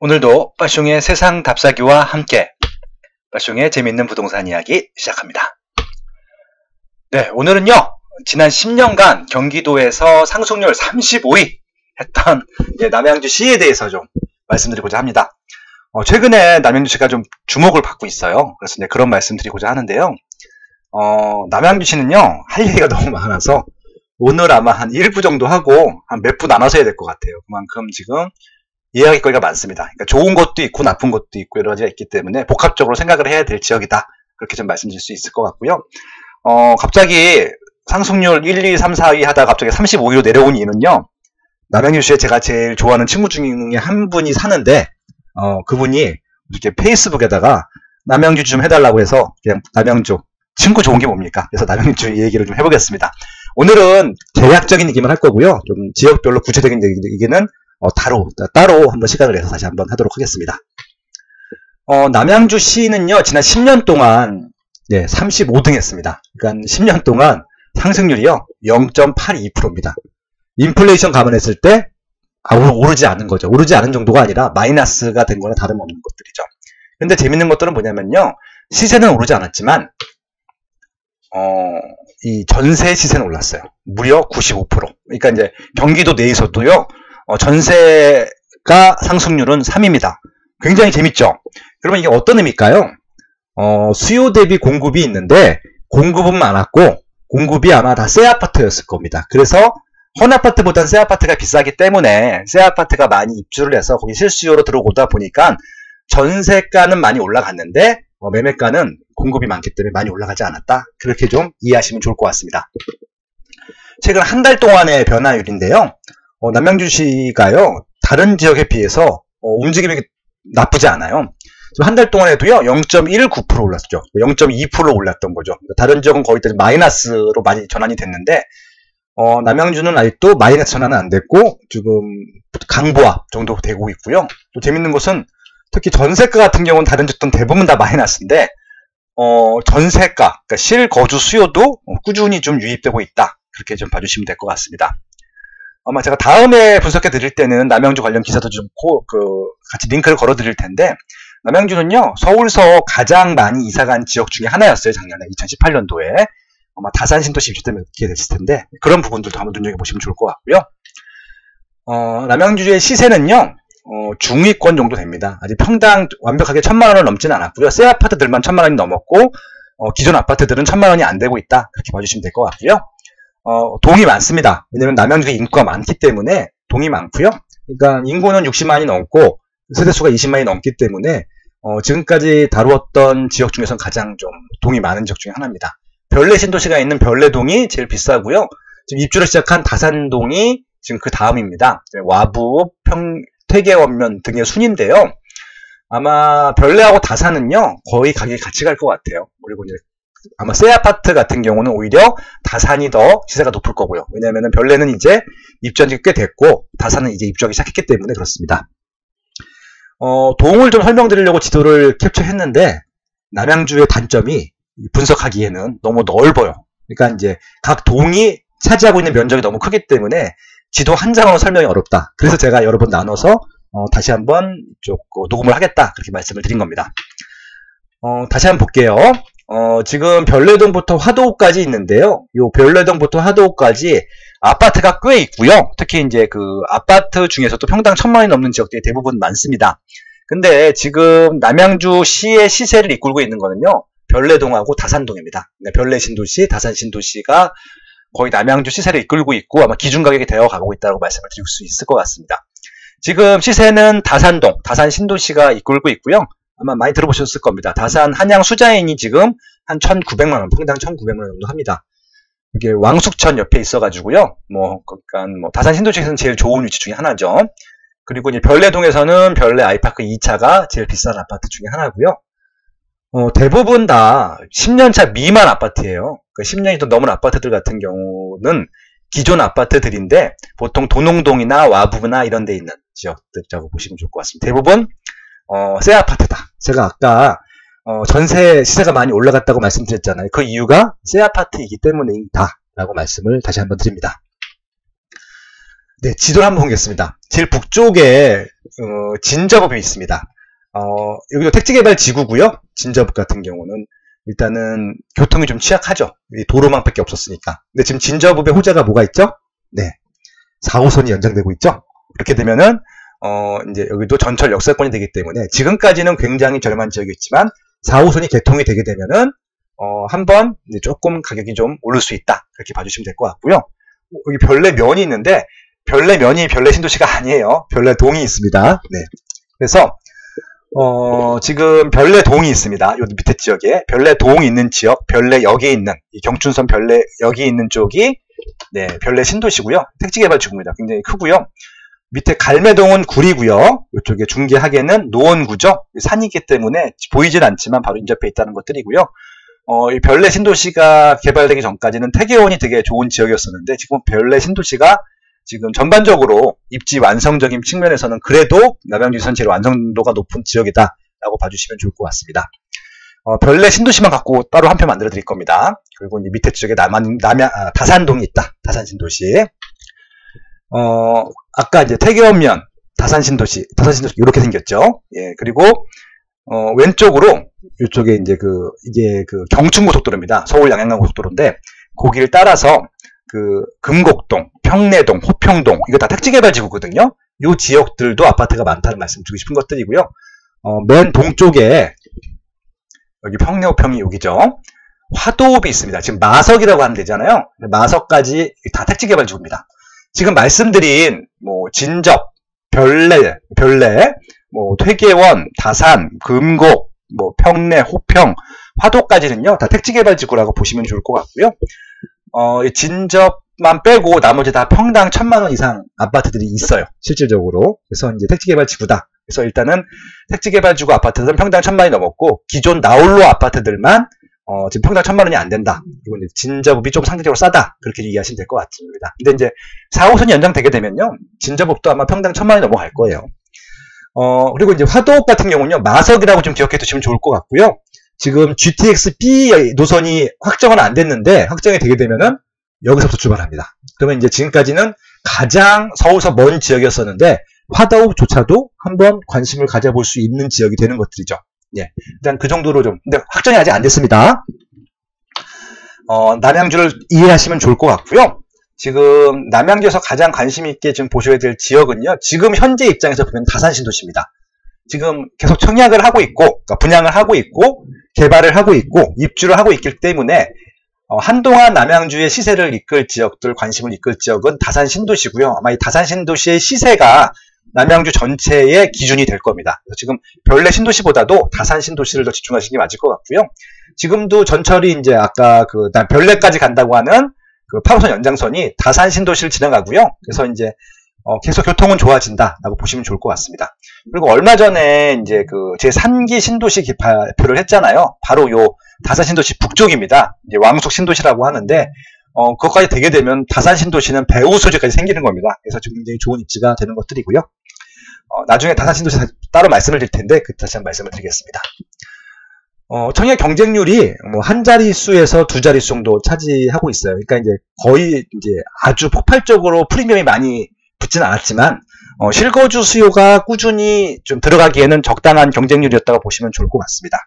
오늘도 빠숑의 세상 답사기와 함께 빠숑의 재밌는 부동산 이야기 시작합니다. 네, 오늘은요. 지난 10년간 경기도에서 상속률 35위 했던 남양주 시에 대해서 좀 말씀드리고자 합니다. 어, 최근에 남양주시가 좀 주목을 받고 있어요. 그래서 이제 그런 말씀드리고자 하는데요. 어, 남양주시는요, 할 얘기가 너무 많아서 오늘 아마 한 1부 정도 하고 한 몇 부 나눠서 해야 될 것 같아요. 그만큼 지금 이야기거리가 많습니다. 그러니까 좋은 것도 있고 나쁜 것도 있고 여러 가지가 있기 때문에 복합적으로 생각을 해야 될 지역이다. 그렇게 좀 말씀드릴 수 있을 것 같고요. 어, 갑자기 상승률 1, 2, 3, 4위 하다가 갑자기 35위로 내려온 이유는요. 남양주시에 제가 제일 좋아하는 친구 중에 한 분이 사는데 어, 그분이 이렇게 페이스북에다가 남양주 좀 해달라고 해서 그냥 남양주 친구 좋은 게 뭡니까? 그래서 남양주 얘기를 좀 해보겠습니다. 오늘은 대략적인 얘기만 할 거고요. 좀 지역별로 구체적인 얘기는 어, 따로 따로 한번 시간을 내서 다시 한번 하도록 하겠습니다. 어, 남양주시는요 지난 10년 동안 네, 35등 했습니다. 그러니까 10년 동안 상승률이요 0.82%입니다. 인플레이션 감안했을 때 아, 오르지 않은 거죠. 오르지 않은 정도가 아니라 마이너스가 된 거나 다름없는 것들이죠. 근데 재밌는 것들은 뭐냐면요. 시세는 오르지 않았지만 어, 이 전세 시세는 올랐어요. 무려 95%. 그러니까 이제 경기도 내에서도요. 어, 전세가 상승률은 3입니다. 굉장히 재밌죠? 그러면 이게 어떤 의미일까요? 어, 수요 대비 공급이 있는데 공급은 많았고 공급이 아마 다 새 아파트였을 겁니다. 그래서 헌 아파트보단 새 아파트가 비싸기 때문에 새 아파트가 많이 입주를 해서 거기 실수요로 들어오다 보니까 전세가는 많이 올라갔는데 어, 매매가는 공급이 많기 때문에 많이 올라가지 않았다. 그렇게 좀 이해하시면 좋을 것 같습니다. 최근 한 달 동안의 변화율인데요. 어, 남양주시가요 다른 지역에 비해서 어, 움직임이 나쁘지 않아요. 한 달 동안에도요 0.19% 올랐죠. 0.2% 올랐던 거죠. 다른 지역은 거의 다 마이너스로 많이 전환이 됐는데 어, 남양주는 아직도 마이너스 전환은 안 됐고 지금 강보합 정도 되고 있고요. 또 재밌는 것은 특히 전세가 같은 경우는 다른 지역은 대부분 다 마이너스인데 어, 전세가, 그러니까 실거주 수요도 꾸준히 좀 유입되고 있다. 그렇게 좀 봐주시면 될 것 같습니다. 아마 제가 다음에 분석해 드릴 때는 남양주 관련 기사도 좀그 같이 링크를 걸어 드릴 텐데 남양주는요 서울서 가장 많이 이사 간 지역 중에 하나였어요 작년에. 2018년도에. 아마 다산 신도시 입주 때문에 그렇게 됐을 텐데 그런 부분들도 한번 눈여겨보시면 좋을 것 같고요. 어, 남양주의 시세는요 어, 중위권 정도 됩니다. 아직 평당 완벽하게 천만 원을 넘지는 않았고요. 새 아파트들만 천만 원이 넘었고 어, 기존 아파트들은 천만 원이 안 되고 있다. 그렇게 봐주시면 될 것 같고요 어, 동이 많습니다. 왜냐면 남양주에 인구가 많기 때문에 동이 많고요. 그러니까 인구는 60만이 넘고 세대수가 20만이 넘기 때문에 어, 지금까지 다루었던 지역 중에서 가장 좀 동이 많은 지역 중에 하나입니다. 별내 신도시가 있는 별내동이 제일 비싸고요. 지금 입주를 시작한 다산동이 지금 그 다음입니다. 와부, 평, 퇴계원면 등의 순인데요. 아마 별내하고 다산은요 거의 가격이 같이 갈 것 같아요. 그리고 이제 아마 새 아파트 같은 경우는 오히려 다산이 더 시세가 높을 거고요. 왜냐하면 별내는 이제 입주한 꽤 됐고 다산은 이제 입주하기 시작했기 때문에 그렇습니다. 어, 동을 좀 설명드리려고 지도를 캡처했는데 남양주의 단점이 분석하기에는 너무 넓어요. 그러니까 이제 각 동이 차지하고 있는 면적이 너무 크기 때문에 지도 한 장으로 설명이 어렵다. 그래서 제가 여러 번 나눠서 어, 다시 한번 쭉 녹음을 하겠다. 그렇게 말씀을 드린 겁니다. 어, 다시 한번 볼게요. 어, 지금 별내동부터 화도까지 있는데요. 요 별내동부터 화도까지 아파트가 꽤 있고요. 특히 이제 그 아파트 중에서도 평당 천만 원이 넘는 지역들이 대부분 많습니다. 근데 지금 남양주 시의 시세를 이끌고 있는 거는요. 별내동하고 다산동입니다. 네, 별내 신도시, 다산 신도시가 거의 남양주 시세를 이끌고 있고 아마 기준 가격이 되어 가고 있다고 말씀을 드릴 수 있을 것 같습니다. 지금 시세는 다산동, 다산 신도시가 이끌고 있고요. 아마 많이 들어보셨을 겁니다. 다산 한양 수자인이 지금 한 1,900만 원, 평당 1,900만 원 정도 합니다. 이게 왕숙천 옆에 있어가지고요. 뭐, 그러니까 뭐 다산 신도시에서는 제일 좋은 위치 중에 하나죠. 그리고 이제 별내동에서는 별내 아이파크 2차가 제일 비싼 아파트 중에 하나고요. 어, 대부분 다 10년차 미만 아파트예요. 그 10년이 더 넘은 아파트들 같은 경우는 기존 아파트들인데 보통 도농동이나 와부나 이런 데 있는 지역들이라고 보시면 좋을 것 같습니다. 대부분 어, 새 아파트다. 제가 아까 어, 전세 시세가 많이 올라갔다고 말씀드렸잖아요. 그 이유가 새 아파트이기 때문이다. 라고 말씀을 다시 한번 드립니다. 네, 지도를 한번 보겠습니다. 제일 북쪽에 어, 진저읍이 있습니다. 어, 여기도 택지개발 지구고요. 진저읍 같은 경우는 일단은 교통이 좀 취약하죠. 도로망밖에 없었으니까. 근데 지금 진저읍의 호재가 뭐가 있죠? 네, 4호선이 연장되고 있죠. 이렇게 되면은 어, 이제 여기도 전철 역사권이 되기 때문에 지금까지는 굉장히 저렴한 지역이었지만 4호선이 개통이 되게 되면은 어, 한번 조금 가격이 좀 오를 수 있다. 그렇게 봐주시면 될 것 같고요. 여기 별내 면이 있는데 별내 면이 별내 신도시가 아니에요. 별내 동이 있습니다. 네. 그래서 어, 지금 별내 동이 있습니다. 요 밑에 지역에 별내 동이 있는 지역, 별내 역에 있는 이 경춘선 별내 역이 있는 쪽이 네, 별내 신도시고요. 택지개발지구입니다. 굉장히 크고요. 밑에 갈매동은 구리고요. 이쪽에 중계하계는 노원구죠. 산이기 때문에 보이진 않지만 바로 인접해 있다는 것들이고요. 어, 이 별내 신도시가 개발되기 전까지는 태계원이 되게 좋은 지역이었었는데 지금 별내 신도시가 지금 전반적으로 입지 완성적인 측면에서는 그래도 남양주 전체로 완성도가 높은 지역이다라고 봐주시면 좋을 것 같습니다. 어, 별내 신도시만 갖고 따로 한 편 만들어 드릴 겁니다. 그리고 이제 밑에 쪽에 남한, 남양, 아, 다산동이 있다. 다산 신도시. 어, 아까 이제 태계원면 다산 신도시, 다산 신도시 이렇게 생겼죠. 예, 그리고 어, 왼쪽으로 이쪽에 이제 그 이게 그 경춘고속도로입니다. 서울 양양간 고속도로인데 거기를 따라서 그 금곡동, 평내동, 호평동 이거 다 택지개발지구거든요. 이 지역들도 아파트가 많다는 말씀 드리고 싶은 것들이고요. 어, 맨 동쪽에 여기 평내호평이 여기죠. 화도읍이 있습니다. 지금 마석이라고 하면 되잖아요. 마석까지 다 택지개발지구입니다. 지금 말씀드린 뭐 진접, 별내, 별내, 뭐 퇴계원, 다산, 금곡, 뭐 평내, 호평, 화도까지는요 다 택지개발지구라고 보시면 좋을 것 같고요. 어, 진접만 빼고 나머지 다 평당 천만 원 이상 아파트들이 있어요. 실질적으로. 그래서 이제 택지개발지구다. 그래서 일단은 택지개발지구 아파트들은 평당 천만 원이 넘었고 기존 나홀로 아파트들만 어, 지금 평당 천만 원이 안 된다. 그리고 이제 진저법이 좀 상대적으로 싸다. 그렇게 이해하시면 될 것 같습니다. 근데 이제 4호선이 연장되게 되면요. 진저법도 아마 평당 천만 원이 넘어갈 거예요. 어, 그리고 이제 화도읍 같은 경우는요. 마석이라고 좀 기억해 두시면 좋을 것 같고요. 지금 GTX-B 노선이 확정은 안 됐는데 확정이 되게 되면은 여기서부터 출발합니다. 그러면 이제 지금까지는 가장 서울서 먼 지역이었었는데 화다읍조차도 한번 관심을 가져볼 수 있는 지역이 되는 것들이죠. 예, 일단 그 정도로 좀 근데 확정이 아직 안 됐습니다. 어, 남양주를 이해하시면 좋을 것 같고요. 지금 남양주에서 가장 관심 있게 지금 보셔야 될 지역은요. 지금 현재 입장에서 보면 다산 신도시입니다. 지금 계속 청약을 하고 있고 그러니까 분양을 하고 있고 개발을 하고 있고 입주를 하고 있기 때문에 어, 한동안 남양주의 시세를 이끌 지역들, 관심을 이끌 지역은 다산 신도시고요. 아마 이 다산 신도시의 시세가 남양주 전체의 기준이 될 겁니다. 지금 별내 신도시보다도 다산 신도시를 더 집중하시는 게 맞을 것 같고요. 지금도 전철이 이제 아까 그 별내까지 간다고 하는 그 8호선 연장선이 다산 신도시를 지나가고요. 그래서 이제 어, 계속 교통은 좋아진다라고 보시면 좋을 것 같습니다. 그리고 얼마 전에 이제 그 제3기 신도시 발표를 했잖아요. 바로 요 다산 신도시 북쪽입니다. 이제 왕숙 신도시라고 하는데 어, 그것까지 되게 되면 다산 신도시는 배후 소재까지 생기는 겁니다. 그래서 지금 굉장히 좋은 입지가 되는 것들이고요. 어, 나중에 다산 신도시 따로 말씀을 드릴 텐데 그 다시 한번 말씀을 드리겠습니다. 어, 청약 경쟁률이 뭐 한 자릿수에서 두 자릿수 정도 차지하고 있어요. 그러니까 이제 거의 이제 아주 폭발적으로 프리미엄이 많이 붙지는 않았지만 어, 실거주 수요가 꾸준히 좀 들어가기에는 적당한 경쟁률이었다고 보시면 좋을 것 같습니다.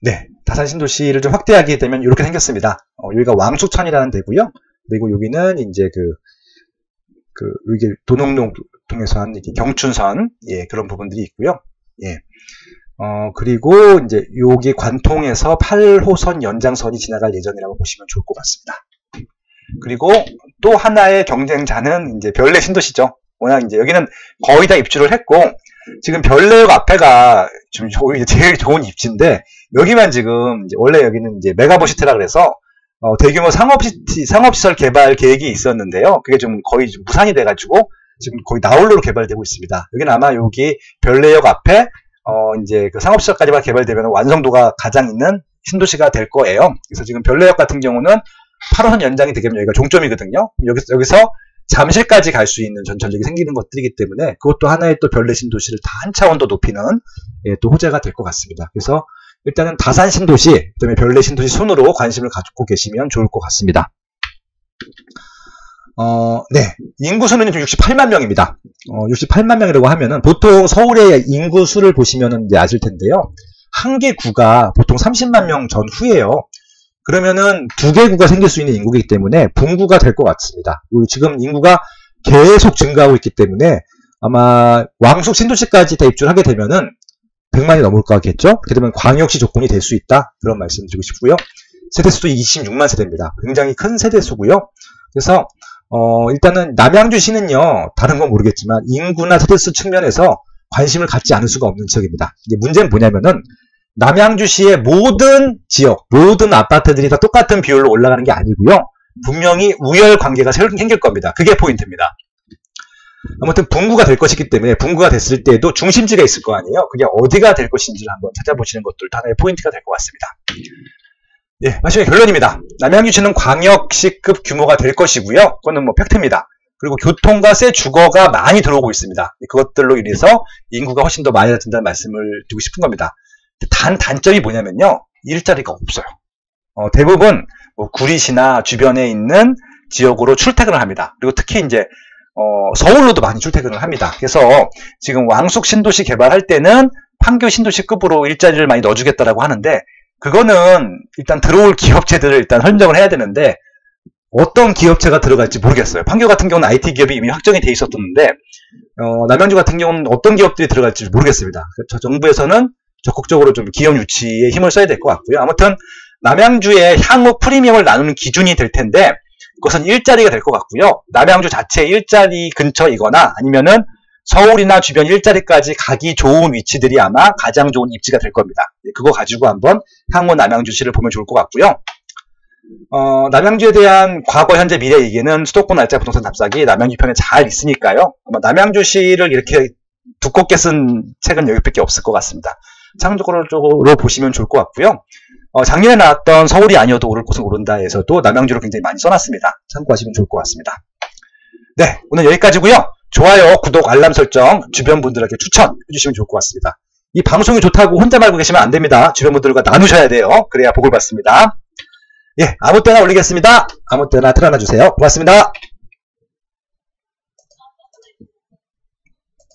네, 다산 신도시를 좀 확대하게 되면 이렇게 생겼습니다. 어, 여기가 왕숙천이라는 데고요. 그리고 여기는 이제 그, 그, 여기 도농동 통해서 한 경춘선, 예, 그런 부분들이 있고요. 예. 어, 그리고 이제 여기 관통에서 8호선 연장선이 지나갈 예정이라고 보시면 좋을 것 같습니다. 그리고 또 하나의 경쟁자는 이제 별내 신도시죠. 워낙 이제 여기는 거의 다 입주를 했고 지금 별내역 앞에가 좀 제일 좋은 입지인데 여기만 지금 원래 여기는 이제 메가버시트라 그래서 어, 대규모 상업시티, 상업시설 개발 계획이 있었는데요. 그게 좀 거의 좀 무산이 돼가지고 지금 거의 나홀로로 개발되고 있습니다. 여기는 아마 여기 별내역 앞에 어, 이제 그 상업시설까지만 개발되면 완성도가 가장 있는 신도시가 될 거예요. 그래서 지금 별내역 같은 경우는 8호선 연장이 되면 여기가 종점이거든요. 여기서, 여기서 잠실까지 갈 수 있는 전철역이 생기는 것들이기 때문에 그것도 하나의 또 별내 신도시를 다 한 차원 더 높이는 예, 또 호재가 될 것 같습니다. 그래서 일단은 다산 신도시, 그다음에 별내 신도시 순으로 관심을 갖고 계시면 좋을 것 같습니다. 어, 네. 인구수는 68만 명입니다. 어, 68만 명이라고 하면은 보통 서울의 인구수를 보시면은 이제 아실 텐데요. 한 개 구가 보통 30만 명 전후예요. 그러면은 두 개 구가 생길 수 있는 인구이기 때문에 분구가 될 것 같습니다. 지금 인구가 계속 증가하고 있기 때문에 아마 왕숙 신도시까지 다 입주를 하게 되면은 100만이 넘을 것 같겠죠? 그렇게 되면 광역시 조건이 될 수 있다. 그런 말씀 드리고 싶고요. 세대수도 26만 세대입니다. 굉장히 큰 세대수고요. 그래서 어, 일단은 남양주시는요, 다른 건 모르겠지만 인구나 세대수 측면에서 관심을 갖지 않을 수가 없는 지역입니다. 이제 문제는 뭐냐면은 남양주시의 모든 지역, 모든 아파트들이 다 똑같은 비율로 올라가는 게 아니고요. 분명히 우열 관계가 생길 겁니다. 그게 포인트입니다. 아무튼 분구가 될 것이기 때문에 분구가 됐을 때에도 중심지가 있을 거 아니에요. 그게 어디가 될 것인지를 한번 찾아보시는 것도 하나의 포인트가 될 것 같습니다. 예, 마지막 결론입니다. 남양주시는 광역시급 규모가 될 것이고요. 그거는 뭐 팩트입니다. 그리고 교통과 새 주거가 많이 들어오고 있습니다. 그것들로 인해서 인구가 훨씬 더 많이 된다는 말씀을 드리고 싶은 겁니다. 단 단점이 뭐냐면요. 일자리가 없어요. 어, 대부분 뭐 구리시나 주변에 있는 지역으로 출퇴근을 합니다. 그리고 특히 이제 어, 서울로도 많이 출퇴근을 합니다. 그래서 지금 왕숙 신도시 개발할 때는 판교 신도시급으로 일자리를 많이 넣어주겠다라고 하는데 그거는 일단 들어올 기업체들을 일단 선정을 해야 되는데 어떤 기업체가 들어갈지 모르겠어요. 판교 같은 경우는 IT 기업이 이미 확정이 돼 있었는데 어, 남양주 같은 경우는 어떤 기업들이 들어갈지 모르겠습니다. 저 정부에서는 적극적으로 좀 기업 유치에 힘을 써야 될 것 같고요. 아무튼 남양주의 향후 프리미엄을 나누는 기준이 될 텐데 그것은 일자리가 될 것 같고요. 남양주 자체 일자리 근처이거나 아니면은 서울이나 주변 일자리까지 가기 좋은 위치들이 아마 가장 좋은 입지가 될 겁니다. 그거 가지고 한번 향후 남양주시를 보면 좋을 것 같고요. 어, 남양주에 대한 과거, 현재, 미래 얘기는 수도권 날짜 부동산 답사기 남양주 편에 잘 있으니까요. 아마 남양주시를 이렇게 두껍게 쓴 책은 여기밖에 없을 것 같습니다. 참고로 보시면 좋을 것 같고요. 어, 작년에 나왔던 서울이 아니어도 오를 곳은 오른다에서도 남양주를 굉장히 많이 써놨습니다. 참고하시면 좋을 것 같습니다. 네, 오늘 여기까지고요. 좋아요, 구독, 알람 설정, 주변 분들에게 추천해 주시면 좋을 것 같습니다. 이 방송이 좋다고 혼자 말고 계시면 안 됩니다. 주변 분들과 나누셔야 돼요. 그래야 복을 받습니다. 예, 아무 때나 올리겠습니다. 아무 때나 틀어놔 주세요. 고맙습니다.